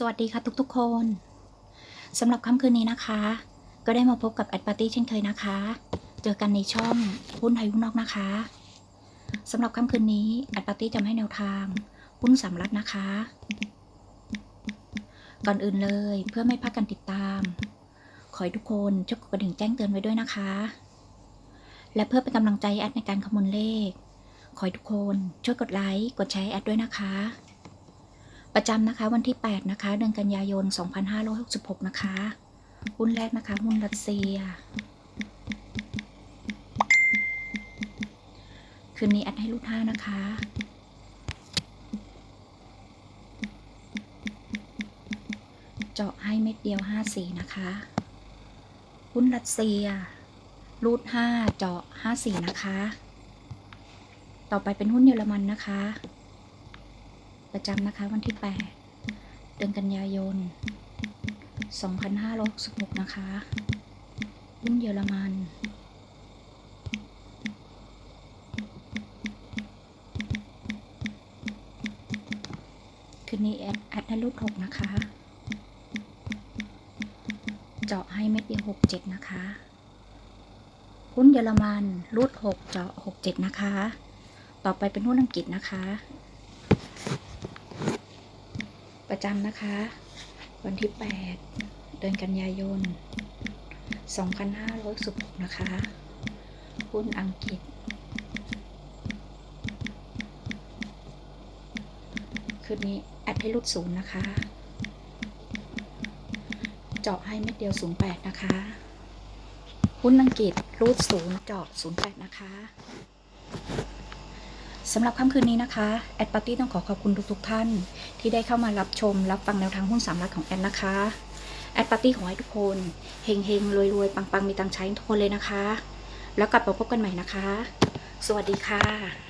สวัสดีค่ะทุกๆ คนสำหรับค่ำคืนนี้นะคะ ก็ได้มาพบกับแอดปาร์ตี้เช่นเคยนะคะ เจอกันในช่องหุ้นไทยหุ้นนอกนะคะสำหรับค่ำคืนนี้แอดปาร์ตี้จะให้แนวทางหุ้นสามรัฐนะคะ ก่อนอื่นเลยเพื่อไม่พลาดการติดตาม ขอให้ทุกคนช่วยกดกระดิ่งแจ้งเตือนไว้ด้วยนะคะ และเพื่อเป็นกำลังใจแอดในการคำนวณเลข ขอให้ทุกคนช่วยกดไลค์กดแชร์แอดด้วยนะคะ ประจำนะคะวันที่ 8 นะคะ เดือนกันยายน 2566 นะคะ หุ้นแรกนะคะ หุ้นรัสเซีย คืนนี้แอดให้ลูกห้านะคะเจาะให้เม็ดเดียว54นะคะ หุ้นรัสเซีย รูด 5 เจาะ54นะคะ ต่อไปเป็นหุ้นเยอรมันนะคะ ประจำนะคะวันที่ 8 เดือนกันยายน 2566 นะคะหุ้นเยอรมันคืนนี้แอดแอดให้รูด6นะคะ เจาะให้เม็ดเดียว67นะคะหุ้นเยอรมันรูด6เจาะ67นะคะ ต่อไปเป็นหุ้นอังกฤษนะคะ ประจำนะคะ วันที่ 8 เดือนกันยายน 2516 นะคะ หุ้นอังกฤษ คืนนี้แอดให้รุดศูนย์นะคะ เจาะให้เม็ดเดียว 08 นะคะ หุ้นอังกฤษรูดศูนย์เจาะ08 นะคะ สำหรับค่ำคืนนี้นะคะแอดปาร์ตี้ต้องขอขอบคุณทุกๆท่าน ที่ได้เข้ามารับชม รับฟังแนวทางหุ้นสามลักของแอดนะคะแอดปาร์ตี้ขอให้ทุกคนเฮงเฮงรวยรวยปังปังมีตังใช้ทุกคนเลยนะคะ แล้วกลับมาพบกันใหม่นะคะ สวัสดีค่ะ